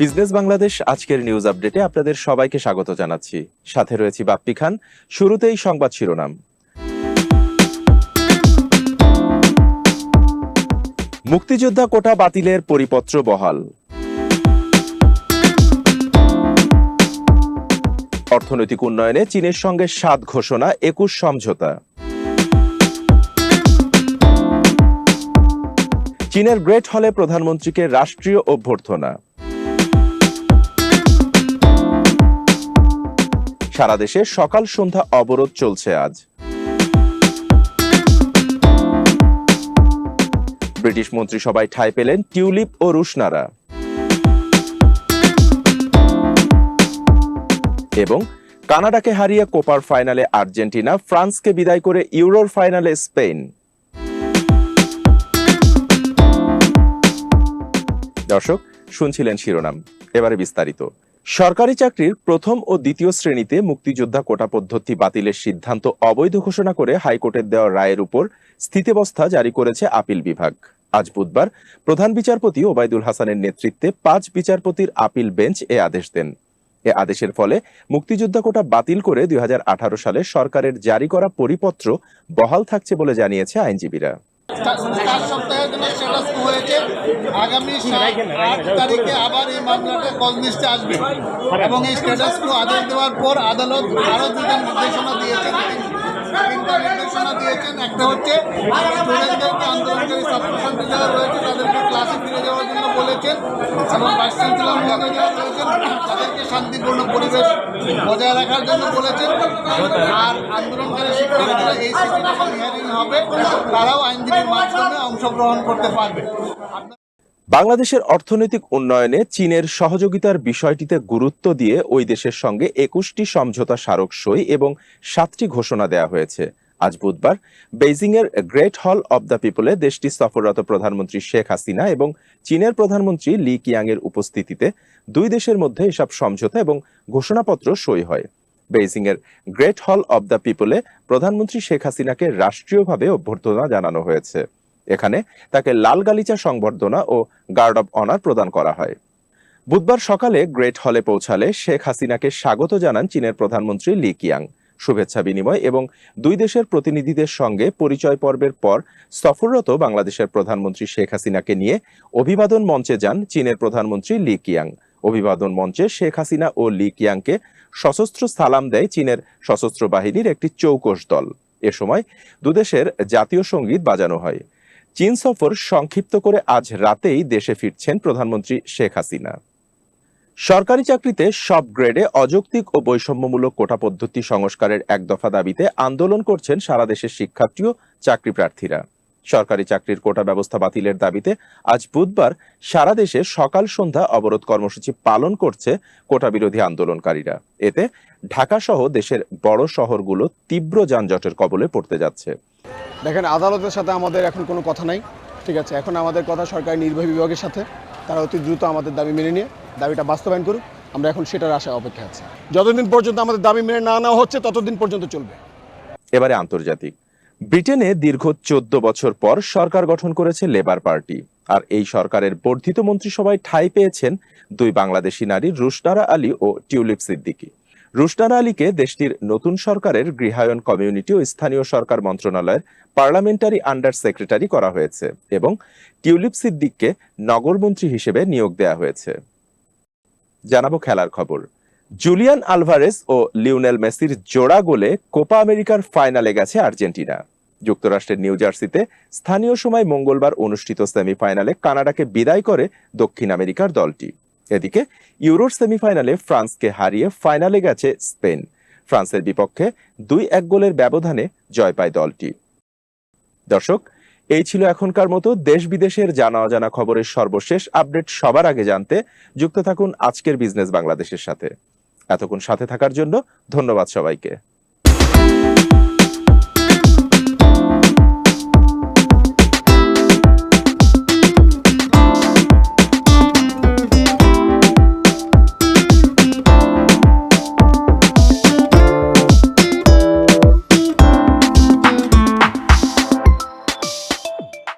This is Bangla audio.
বিজনেস বাংলাদেশ আজকের নিউজ আপডেটে আপনাদের সবাইকে স্বাগত জানাচ্ছি। সাথে রয়েছে বাপ্পি খান। শুরুতেই সংবাদ শিরোনাম। মুক্তিযোদ্ধা কোটা বাতিলের পরিপত্র বহাল। অর্থনৈতিক উন্নয়নে চীনের সঙ্গে সাত ঘোষণা, একুশ সমঝোতা। চীনের গ্রেট হলে প্রধানমন্ত্রীকে রাষ্ট্রীয় অভ্যর্থনা। সারা দেশে সকাল সন্ধ্যা অবরোধ চলছে আজ। ব্রিটিশ মন্ত্রিসভায় ঠাঁই পেলেন টিউলিপ ও রুশনারা। এবং কানাডাকে হারিয়ে কোপার ফাইনালে আর্জেন্টিনা, ফ্রান্সকে বিদায় করে ইউরোর ফাইনালে স্পেন। দর্শক, শুনছিলেন শিরোনাম। এবারে বিস্তারিত। সরকারি চাকরির প্রথম ও দ্বিতীয় শ্রেণীতে মুক্তিযোদ্ধা কোটা পদ্ধতি বাতিলের সিদ্ধান্ত অবৈধ ঘোষণা করে হাইকোর্টের দেওয়া রায়ের উপর স্থিতাবস্থা জারি করেছে আপিল বিভাগ। আজ বুধবার প্রধান বিচারপতি ওবায়দুল হাসানের নেতৃত্বে পাঁচ বিচারপতির আপিল বেঞ্চ এ আদেশ দেন। এ আদেশের ফলে মুক্তিযোদ্ধা কোটা বাতিল করে দুই হাজার আঠারো সালে সরকারের জারি করা পরিপত্র বহাল থাকছে বলে জানিয়েছে আইনজীবীরা। সপ্তাহের জন্য হয়েছে। আগামী আট তারিখে আবার এই এবং এই স্ট্যাটাস আদেশ দেওয়ার পর আদালত আরও দুজন নির্দেশনা দিয়েছেন। একটা হচ্ছে স্টুডেন্টদেরকে আন্দোলনকারী যারা রয়েছে তাদেরকে ক্লাসে ফিরে যাওয়ার জন্য বলেছেন এবং ভাইস চ্যান্সেলর মহোদয় তাদেরকে শান্তিপূর্ণ পরিবেশ বজায় রাখার জন্য বলেছেন আর আন্দোলনকারী শিক্ষার্থীরা এই হিয়ারিং হবে, তারাও আইনজীবীর মাধ্যমে অংশগ্রহণ করতে পারবে। বাংলাদেশের অর্থনৈতিক উন্নয়নে চীনের সহযোগিতার বিষয়টিতে গুরুত্ব দিয়ে ওই দেশের সঙ্গে একুশটি সমঝোতা স্মারক সই এবং সাতটি ঘোষণা দেওয়া হয়েছে। আজ বুধবার বেইজিং এর গ্রেট হল অব দ্য পিপলে দেশটি সফররত প্রধানমন্ত্রী শেখ হাসিনা এবং চীনের প্রধানমন্ত্রী লি কিয়াং এর উপস্থিতিতে দুই দেশের মধ্যে এসব সমঝোতা এবং ঘোষণাপত্র সই হয়। বেইজিং এর গ্রেট হল অব দ্য পিপলে প্রধানমন্ত্রী শেখ হাসিনাকে রাষ্ট্রীয়ভাবে অভ্যর্থনা জানানো হয়েছে। এখানে তাকে লাল গালিচা সংবর্ধনা ও গার্ড অব অনার প্রদান করা হয়। বুধবার সকালে গ্রেট হলে পৌঁছালে শেখ হাসিনাকে স্বাগত জানান চীনের প্রধানমন্ত্রী লি কিয়াং। শুভেচ্ছা বিনিময় এবং দুই দেশের প্রতিনিধিদের সঙ্গে পরিচয় পর্বের পর সফররত বাংলাদেশের প্রধানমন্ত্রী শেখ হাসিনাকে নিয়ে অভিবাদন মঞ্চে যান চীনের প্রধানমন্ত্রী লি কিয়াং। অভিবাদন মঞ্চে শেখ হাসিনা ও লি কিয়াংকে সশস্ত্র সালাম দেয় চীনের সশস্ত্র বাহিনীর একটি চৌকস দল। এ সময় দুদেশের জাতীয় সংগীত বাজানো হয়। চীন সফর সংক্ষিপ্ত করে আজ রাতেই দেশে ফিরছেন প্রধানমন্ত্রী শেখ হাসিনা। সরকারি চাকরিতে সব গ্রেডে অযৌক্তিক ও বৈষম্যমূলক কোটা পদ্ধতি সংস্কারের এক দফা দাবিতে আন্দোলন করছেন সারা দেশের শিক্ষার্থী ও চাকরি প্রার্থীরা। সরকারি চাকরির কোটা ব্যবস্থা বাতিলের দাবিতে আজ বুধবার সারা দেশে সকাল সন্ধ্যা অবরোধ কর্মসূচি পালন করছে কোটা বিরোধী আন্দোলনকারীরা। এতে ঢাকা সহ দেশের বড় শহরগুলো তীব্র যানজটের কবলে পড়তে যাচ্ছে। দেখেন, আদালতের সাথে আমাদের এখন কোনো কথা নাই, ঠিক আছে? এখন আমাদের কথা সরকারি নির্বাহী বিভাগের সাথে, তারা অতি দ্রুত আমাদের দাবি মেনে নিয়ে দাবিটা বাস্তবায়ন করুক, আমরা এখন সেটার আশায় অপেক্ষা আছি। যতদিন পর্যন্ত আমাদের দাবি মেনে না নেওয়া হচ্ছে, ততদিন পর্যন্ত চলবে। এবারে আন্তর্জাতিক। ব্রিটেনে দীর্ঘ চোদ্দ বছর পর সরকার গঠন করেছে লেবার পার্টি। আর এই সরকারের বর্ধিত মন্ত্রিসভায় ঠাঁই পেয়েছেন দুই বাংলাদেশি নারী, রুশনারা আলী ও টিউলিপ সিদ্দিকী। রুশনারা আলীকে দেশটির নতুন সরকারের গৃহায়ন কমিউনিটি ও স্থানীয় সরকার মন্ত্রণালয়ের পার্লামেন্টারি আন্ডার সেক্রেটারি করা হয়েছে এবং টিউলিপ সিদ্দিককে নগরমন্ত্রী হিসেবে নিয়োগ দেওয়া হয়েছে। জানাব খেলার খবর। জুলিয়ান আলভারেস ও লিওনেল মেসির জোড়া গোলে কোপা আমেরিকার ফাইনালে গেছে আর্জেন্টিনা। যুক্তরাষ্ট্রের নিউ জার্সিতে স্থানীয় সময় মঙ্গলবার অনুষ্ঠিত সেমিফাইনালে কানাডাকে বিদায় করে দক্ষিণ আমেরিকার দলটি। এদিকে ইউরোর সেমিফাইনালে ফ্রান্সকে হারিয়ে ফাইনালে গেছে স্পেন। ফ্রান্সের বিপক্ষে দুই এক গোলের ব্যবধানে জয় পায় দলটি। দর্শক, এই ছিল এখনকার মতো দেশ বিদেশের জানা অজানা খবরের সর্বশেষ আপডেট সবার আগে জানতে যুক্ত থাকুন আজকের বিজনেস বাংলাদেশের সাথে। এতক্ষণ সাথে থাকার জন্য ধন্যবাদ সবাইকে।